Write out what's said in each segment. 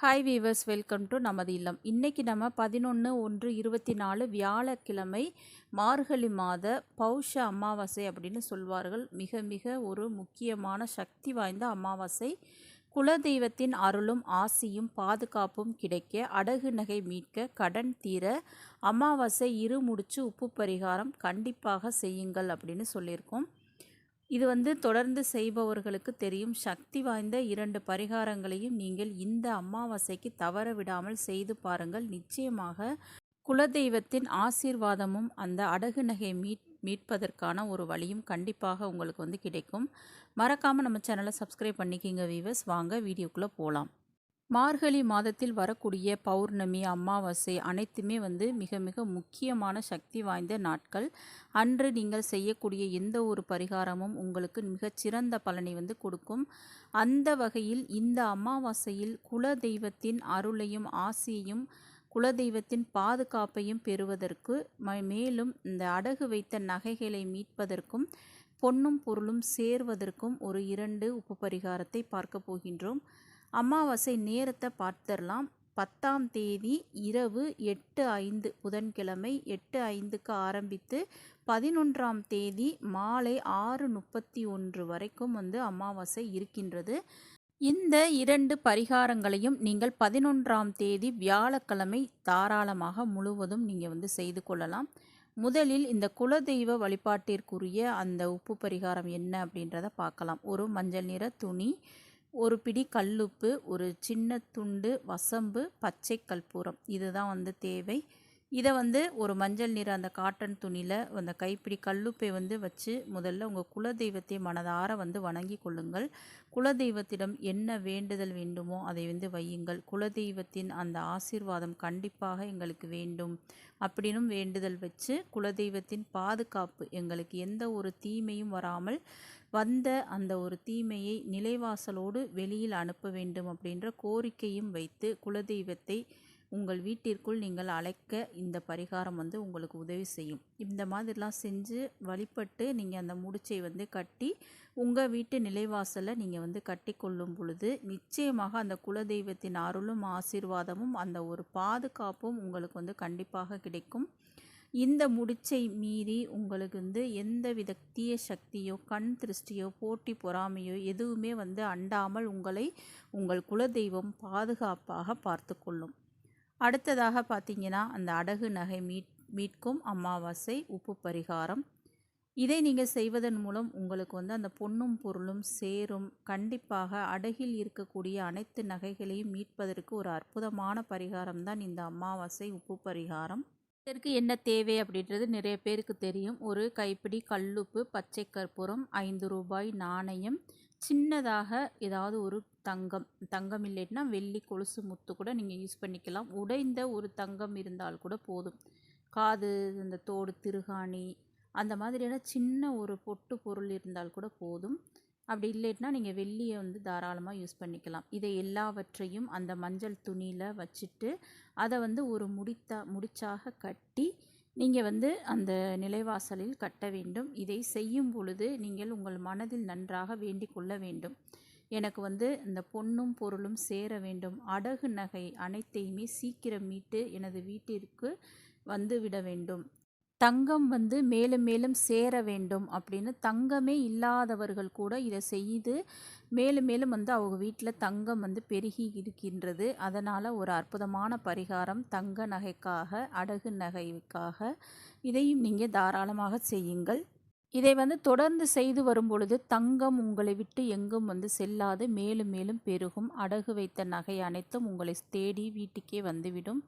Hi viewers welcome to நமது இல்லம். இன்றைக்கி நம்ம பதினொன்று ஒன்று இருபத்தி நாலு வியாழக்கிழமை மார்கழி மாத பௌஷ அமாவாசை அப்படின்னு சொல்வார்கள். மிக மிக ஒரு முக்கியமான சக்தி வாய்ந்த அமாவாசை. குலதெய்வத்தின் அருளும் ஆசியும் பாதுகாப்பும் கிடைக்க அடகு நகை மீட்க கடன் தீர அமாவாசை இருமுடிச்சு உப்பு பரிகாரம் கண்டிப்பாக செய்யுங்கள் அப்படின்னு சொல்லியிருக்கோம். இது வந்து தொடர்ந்து செய்பவர்களுக்கு தெரியும். சக்தி வாய்ந்த இரண்டு பரிகாரங்களையும் நீங்கள் இந்த அமாவாசைக்கு தவற விடாமல் செய்து பாருங்கள். நிச்சயமாக குலதெய்வத்தின் ஆசீர்வாதமும் அந்த அடகு நகை மீட் மீட்பதற்கான ஒரு வழியும் கண்டிப்பாக உங்களுக்கு வந்து கிடைக்கும். மறக்காமல் நம்ம சேனலை சப்ஸ்கிரைப் பண்ணிக்கிங்க வீவர்ஸ் வாங்க வீடியோக்குள்ளே போகலாம் மார்கழி மாதத்தில் வரக்கூடிய பௌர்ணமி அமாவாசை அனைத்துமே வந்து மிக மிக முக்கியமான சக்தி வாய்ந்த நாட்கள். அன்று நீங்கள் செய்யக்கூடிய எந்த ஒரு பரிகாரமும் உங்களுக்கு மிகச்சிறந்த பலனை வந்து கொடுக்கும். அந்த வகையில் இந்த அமாவாசையில் குல தெய்வத்தின் அருளையும் ஆசியையும் குலதெய்வத்தின் பாதுகாப்பையும் பெறுவதற்கு மேலும் இந்த அடகு வைத்த நகைகளை மீட்பதற்கும் பொன்னும் பொருளும் சேர்வதற்கும் ஒரு இரண்டு உப்பு பரிகாரத்தை பார்க்க போகின்றோம். அமாவாசை நேரத்தை பார்த்துடலாம். பத்தாம் தேதி இரவு எட்டு ஐந்து புதன்கிழமை எட்டு ஐந்துக்கு ஆரம்பித்து பதினொன்றாம் தேதி மாலை ஆறு முப்பத்தி ஒன்று வரைக்கும் வந்து அமாவாசை இருக்கின்றது. இந்த இரண்டு பரிகாரங்களையும் நீங்கள் பதினொன்றாம் தேதி வியாழக்கிழமை தாராளமாக முழுவதும் நீங்கள் வந்து செய்து கொள்ளலாம். முதலில் இந்த குலதெய்வ வழிபாட்டிற்குரிய அந்த உப்பு பரிகாரம் என்ன அப்படின்றத பார்க்கலாம். ஒரு மஞ்சள் நிற துணி ஒரு பிடி கல்லுப்பு ஒரு சின்ன துண்டு வசம்பு பச்சை கற்பூரம் இதுதான் வந்து தேவை. இதை வந்து ஒரு மஞ்சள் நிற அந்த காட்டன் துணியில் அந்த கைப்பிடி கல்லுப்பை வந்து வச்சு முதல்ல உங்கள் குலதெய்வத்தை மனதார வந்து வணங்கி கொள்ளுங்கள். குலதெய்வத்திடம் என்ன வேண்டுதல் வேண்டுமோ அதை வந்து வையுங்கள். குலதெய்வத்தின் அந்த ஆசீர்வாதம் கண்டிப்பாக எங்களுக்கு வேண்டும். அப்படின்னும் வேண்டுதல் வச்சு குலதெய்வத்தின் பாதுகாப்பு எங்களுக்கு எந்த ஒரு தீமையும் வராமல் வந்த அந்த ஒரு தீமையை நிலைவாசலோடு வெளியில் அனுப்ப வேண்டும் அப்படின்ற கோரிக்கையும் வைத்து குலதெய்வத்தை உங்கள் வீட்டிற்குள் நீங்கள் அழைக்க இந்த பரிகாரம் வந்து உங்களுக்கு உதவி செய்யும். இந்த மாதிரிலாம் செஞ்சு வழிபட்டு நீங்கள் அந்த முடிச்சை வந்து கட்டி உங்கள் வீட்டு நிலைவாசலை நீங்கள் வந்து கட்டி கொள்ளும் பொழுது நிச்சயமாக அந்த குலதெய்வத்தின் அருளும் ஆசீர்வாதமும் அந்த ஒரு பாதுகாப்பும் உங்களுக்கு வந்து கண்டிப்பாக கிடைக்கும். இந்த முடிச்சை மீறி உங்களுக்கு வந்து எந்த வித தீய சக்தியோ கண் திருஷ்டியோ போட்டி பொறாமையோ எதுவுமே வந்து அண்டாமல் உங்களை உங்கள் குலதெய்வம் பாதுகாப்பாக பார்த்து கொள்ளும். அடுத்ததாக பார்த்தீங்கன்னா அந்த அடகு நகை மீட் மீட்கும் அமாவாசை உப்பு பரிகாரம். இதை நீங்கள் செய்வதன் மூலம் உங்களுக்கு வந்து அந்த பொண்ணும் பொருளும் சேரும். கண்டிப்பாக அடகில் இருக்கக்கூடிய அனைத்து நகைகளையும் மீட்பதற்கு ஒரு அற்புதமான பரிகாரம் தான் இந்த அமாவாசை உப்பு பரிகாரம். இதற்கு என்ன தேவை அப்படின்றது நிறைய பேருக்கு தெரியும். ஒரு கைப்பிடி கல்லுப்பு பச்சை கற்பூரம் ஐந்து ரூபாய் நாணயம் சின்னதாக ஏதாவது ஒரு தங்கம். தங்கம் இல்லைன்னா வெள்ளி கொலுசு முத்து கூட நீங்கள் யூஸ் பண்ணிக்கலாம். உடைந்த ஒரு தங்கம் இருந்தால் கூட போதும். காது இந்த தோடு திருகாணி அந்த மாதிரியான சின்ன ஒரு பொட்டு பொருள் இருந்தால் கூட போதும். அப்படி இல்லைன்னா நீங்கள் வெள்ளியை வந்து தாராளமாக யூஸ் பண்ணிக்கலாம். இதை எல்லாவற்றையும் அந்த மஞ்சள் துணியில் வச்சுட்டு அதை வந்து ஒரு முடித்தா முடிச்சாக கட்டி நீங்கள் வந்து அந்த நிலைவாசலில் கட்ட வேண்டும். இதை செய்யும் பொழுது நீங்கள் உங்கள் மனதில் நன்றாக வேண்டிக் கொள்ள வேண்டும். எனக்கு வந்து இந்த பொண்ணும் பொருளும் சேர வேண்டும். அடகு நகை அனைத்தையுமே சீக்கிரம் மீட்டு எனது வீட்டிற்கு வந்துவிட வேண்டும். தங்கம் வந்து மேலும் மேலும் சேர வேண்டும் அப்படின்னு தங்கமே இல்லாதவர்கள் கூட இதை செய்து மேலும் மேலும் வந்து அவங்க வீட்டில் தங்கம் வந்து பெருகி இருக்கின்றது. அதனால் ஒரு அற்புதமான பரிகாரம் தங்க நகைக்காக அடகு நகைக்காக இதையும் நீங்கள் தாராளமாக செய்யுங்கள். இதை வந்து தொடர்ந்து செய்து வரும் பொழுது தங்கம் உங்களை விட்டு எங்கும் வந்து செல்லாது மேலும் மேலும் பெருகும். அடகு வைத்த நகை அனைத்தும் உங்களை தேடி வீட்டுக்கே வந்துவிடும்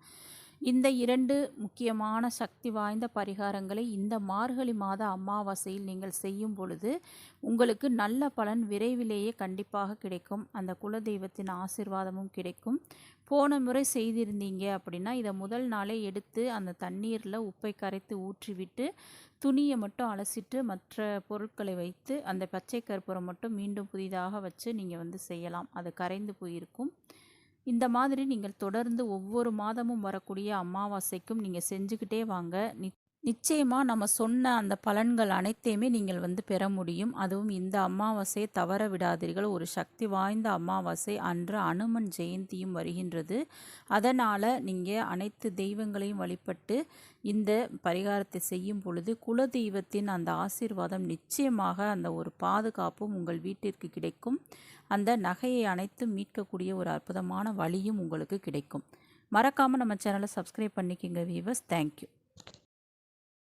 இந்த இரண்டு முக்கியமான சக்தி வாய்ந்த பரிகாரங்களை இந்த மார்கழி மாத அமாவாசையில் நீங்கள் செய்யும் பொழுது உங்களுக்கு நல்ல பலன் விரைவிலேயே கண்டிப்பாக கிடைக்கும். அந்த குலதெய்வத்தின் ஆசிர்வாதமும் கிடைக்கும். போன முறை செய்திருந்தீங்க அப்படின்னா இதை முதல் நாளே எடுத்து அந்த தண்ணீரில் உப்பை கரைத்து ஊற்றிவிட்டு துணியை மட்டும் அலசிட்டு மற்ற பொருட்களை வைத்து அந்த பச்சை கற்பூரம் மட்டும் மீண்டும் புதிதாக வச்சு நீங்கள் வந்து செய்யலாம். அது கரைந்து போயிருக்கும். இந்த மாதிரி நீங்கள் தொடர்ந்து ஒவ்வொரு மாதமும் வரக்கூடிய அமாவாசைக்கும் நீங்கள் செஞ்சுக்கிட்டே வாங்க. நிச்சயமாக நம்ம சொன்ன அந்த பலன்கள் அனைத்தையுமே நீங்கள் வந்து பெற முடியும். அதுவும் இந்த அமாவாசையை தவற விடாதீர்கள். ஒரு சக்தி வாய்ந்த அமாவாசை அன்று அனுமன் ஜெயந்தியும் வருகின்றது. அதனால் நீங்கள் அனைத்து தெய்வங்களையும் வழிபட்டு இந்த பரிகாரத்தை செய்யும் பொழுது குல தெய்வத்தின் அந்த ஆசீர்வாதம் நிச்சயமாக அந்த ஒரு பாதுகாப்பும் உங்கள் வீட்டிற்கு கிடைக்கும். அந்த நகையை அனைத்தும் மீட்கக்கூடிய ஒரு அற்புதமான வழியும் உங்களுக்கு கிடைக்கும். மறக்காமல் நம்ம சேனலை சப்ஸ்கிரைப் பண்ணிக்கோங்க வீவர்ஸ் தேங்க்யூ